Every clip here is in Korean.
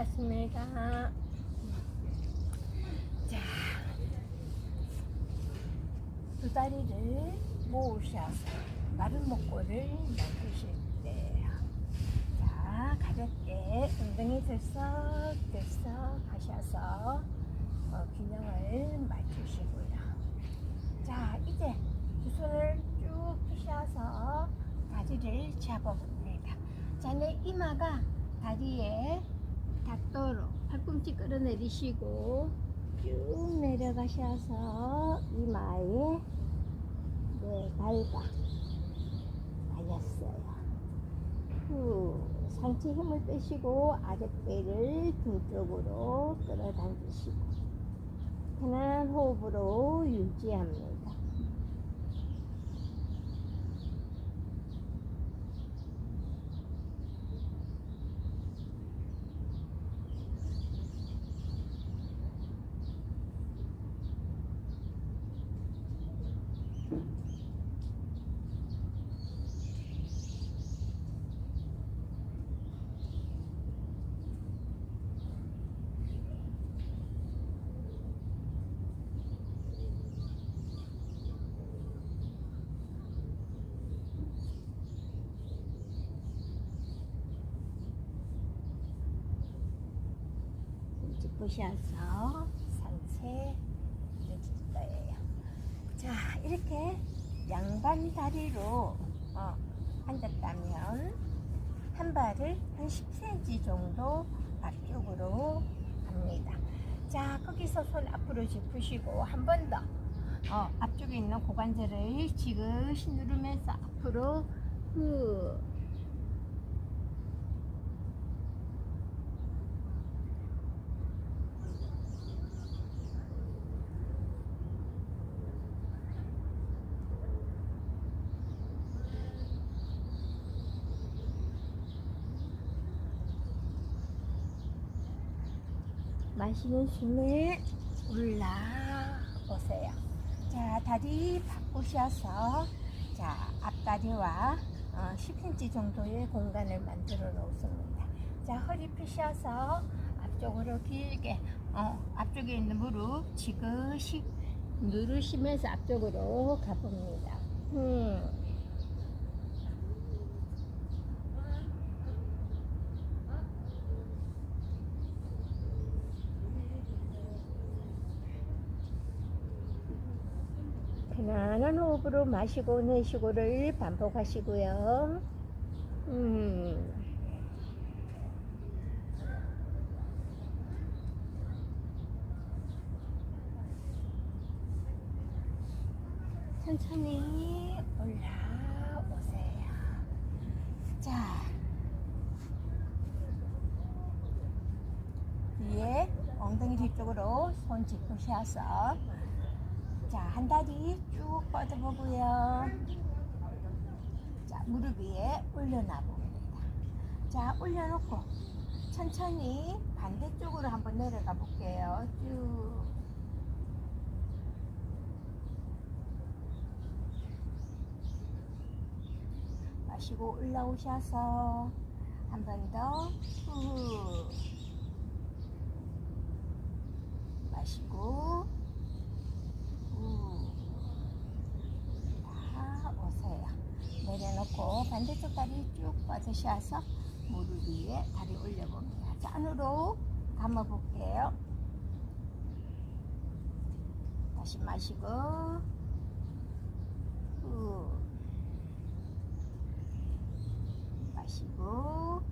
반갑습니다. 자, 두 다리를 모으셔서 마른 목골을 만드실 때, 자, 가볍게 엉덩이 들썩 들썩 하셔서 어, 균형을 맞추시고요. 자, 이제 두 손을 쭉 펴셔서 다리를 잡아봅니다. 자, 내 이마가 다리에 닿도록 팔꿈치 끌어내리시고 쭉 내려가셔서 이마에 네, 발가 달렸어요. 후, 상체 힘을 빼시고 아랫배를 등 쪽으로 끌어당기시고 편안한 호흡으로 유지합니다. 짚으셔서 상체 내줄 거예요. 자, 이렇게 양반 다리로 어, 앉았다면 한 발을 한 10cm 정도 앞쪽으로 갑니다. 자, 거기서 손 앞으로 짚으시고 한 번 더. 어, 앞쪽에 있는 고관절을 지그시 누르면서 앞으로 후 마시는 숨에 올라오세요. 자, 다리 바꾸셔서 자, 앞다리와 어, 10cm 정도의 공간을 만들어 놓습니다. 자, 허리 펴셔서 앞쪽으로 길게 어, 앞쪽에 있는 무릎 지그시 누르시면서 앞쪽으로 가봅니다. 음. 편안한 호흡으로 마시고 내쉬고를 반복하시고요. 음. 천천히 올라오세요. 자, 위에 엉덩이 뒤쪽으로 손 짚으셔서 자, 한 다리 쭉 뻗어보고요. 자, 무릎 위에 올려놔 봅니다. 자, 올려놓고 천천히 반대쪽으로 한번 내려가 볼게요. 쭉. 마시고 올라오셔서 한 번 더. 후. 마시고 다 오세요. 내려놓고 반대쪽 다리 쭉 뻗으셔서 무릎 위에 다리 올려봅니다. 자, 안으로 감아볼게요. 다시 마시고 후 마시고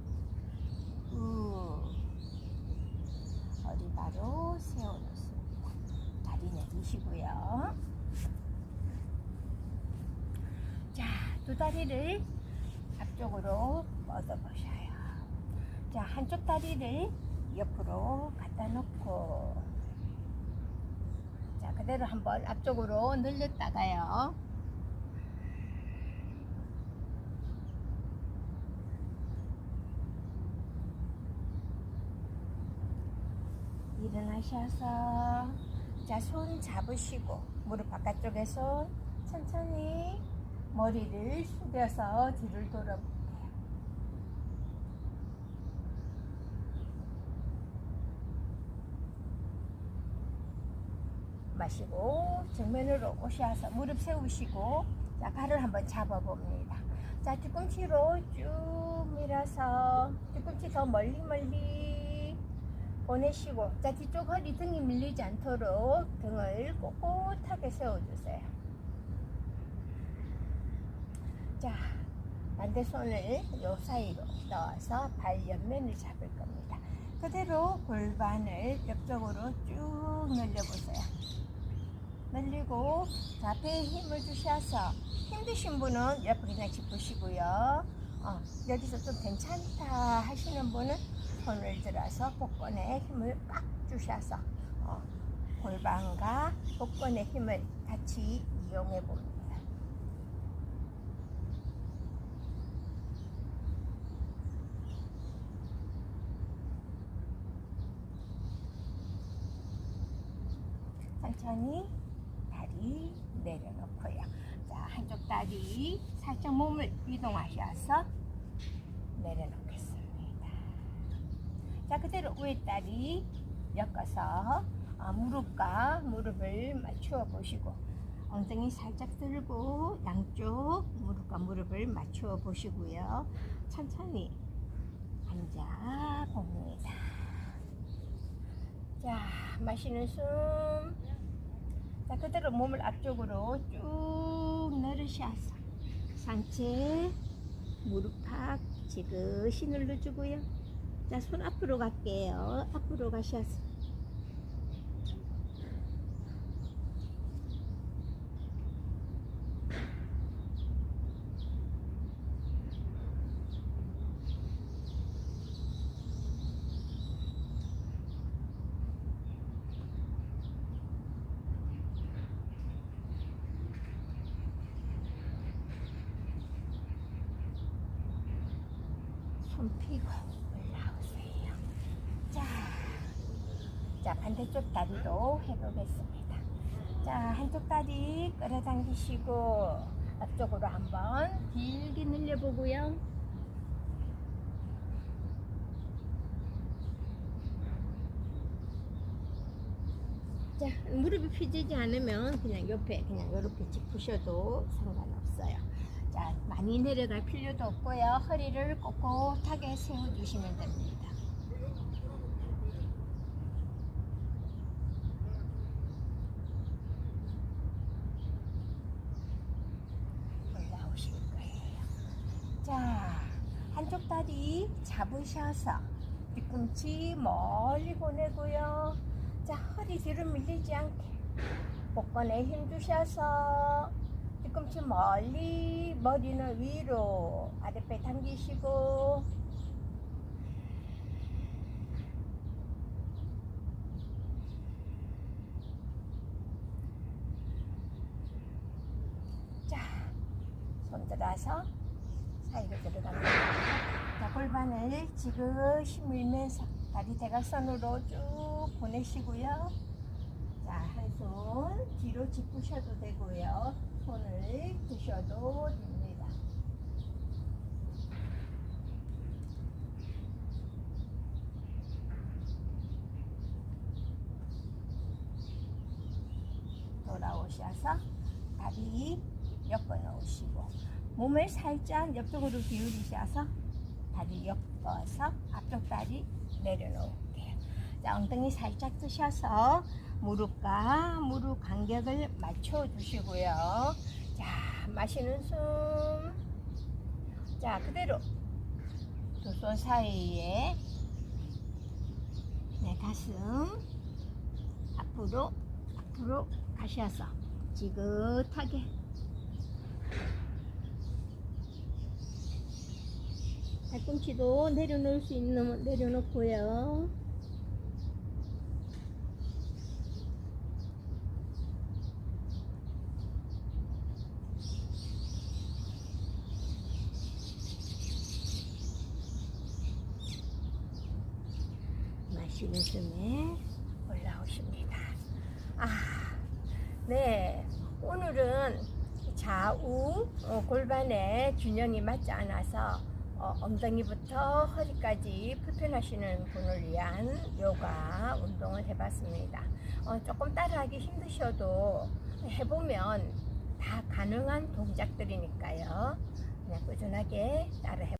후 허리 바로 세워놓습니다. 다리 내리시고요. 자, 두 다리를 앞쪽으로 뻗어 보셔요. 자, 한쪽 다리를 옆으로 갖다 놓고, 자, 그대로 한번 앞쪽으로 늘렸다가요. 일어나셔서, 자, 손 잡으시고, 무릎 바깥쪽에 손 천천히 머리를 숙여서 뒤를 돌아볼게요. 마시고 정면으로 오셔서 무릎 세우시고 자 발을 한번 잡아봅니다. 자 뒤꿈치로 쭉 밀어서 뒤꿈치 더 멀리 멀리 보내시고 자 뒤쪽 허리 등이 밀리지 않도록 등을 꼿꼿하게 세워주세요. 자 반대 손을 요 사이로 넣어서 발 옆면을 잡을 겁니다. 그대로 골반을 옆쪽으로 쭉 늘려보세요. 늘리고 자 배에 힘을 주셔서 힘드신 분은 옆에 그냥 짚으시고요. 어, 여기서 좀 괜찮다 하시는 분은 손을 들어서 복근에 힘을 빡 주셔서 어, 골반과 복근의 힘을 같이 이용해 봅니다. 천천히 다리 내려놓고요. 자, 한쪽 다리 살짝 몸을 이동하셔서 내려놓겠습니다. 자, 그대로 위에 다리 엮어서 아, 무릎과 무릎을 맞추어 보시고 엉덩이 살짝 들고 양쪽 무릎과 무릎을 맞추어 보시고요. 천천히 앉아 봅니다. 자, 마시는 숨. 자, 그대로 몸을 앞쪽으로 쭉 내리셔서 상체 무릎팍 지그시 눌러주고요. 자, 손 앞으로 갈게요. 앞으로 가셔서 손 펴고 올라오세요. 자, 자 반대쪽 다리도 해보겠습니다. 자 한쪽 다리 끌어당기시고 앞쪽으로 한번 길게 늘려보고요. 자 무릎이 펴지지 않으면 그냥 옆에 그냥 이렇게 짚으셔도 상관없어요. 자, 많이 내려갈 필요도 없고요. 허리를 꼿꼿하게 세워주시면 됩니다. 올라오실 거예요. 자, 한쪽 다리 잡으셔서 뒤꿈치 멀리 보내고요. 자, 허리 뒤로 밀리지 않게 복근에 힘 주셔서 뒤꿈치 멀리 머리는 위로 아랫배 당기시고 자, 손 들어서 사이로 들어갑니다. 자, 골반을 지그시 밀면서 다리 대각선으로 쭉 보내시고요. 손 뒤로 짚으셔도 되고요. 손을 드셔도 됩니다. 돌아오셔서 다리 엮어 놓으시고 몸을 살짝 옆쪽으로 기울이셔서 다리 엮어서 앞쪽 다리 내려놓을게요. 자, 엉덩이 살짝 드셔서 무릎과 무릎 간격을 맞춰 주시고요. 자, 마시는 숨. 자, 그대로 두 손 사이에 내 가슴 앞으로 앞으로 가셔서 지긋하게 발꿈치도 내려놓을 수 있는 내려놓고요. 숨에 올라오십니다. 아, 네. 오늘은 좌우 어, 골반의 균형이 맞지 않아서 어, 엉덩이부터 허리까지 불편하시는 분을 위한 요가 운동을 해봤습니다. 어, 조금 따라하기 힘드셔도 해보면 다 가능한 동작들이니까요. 그냥 꾸준하게 따라 해.